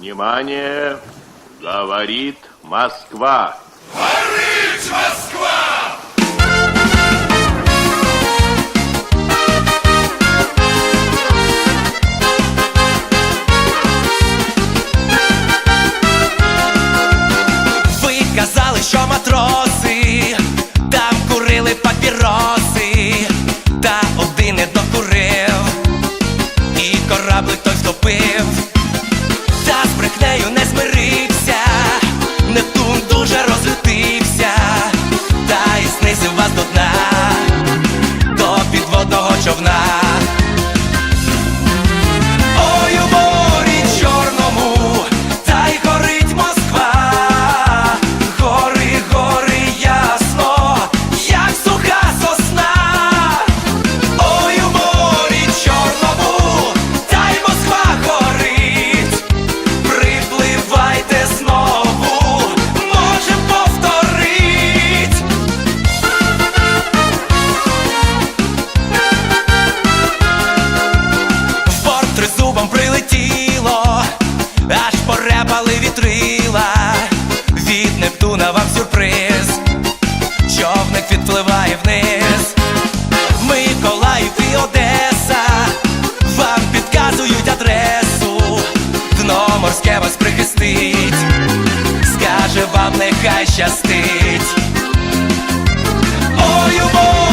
Внимание! Говорит Москва. Ви казали, що матроси там курили папіроси, та один не докурив, і кораблик той втопив, порепали. Від Нептуна вам сюрприз, човник відпливає вниз. Миколаїв і Одеса вам підказують адресу, дно морське вас прихистить, скаже вам нехай щастить. Ой, морі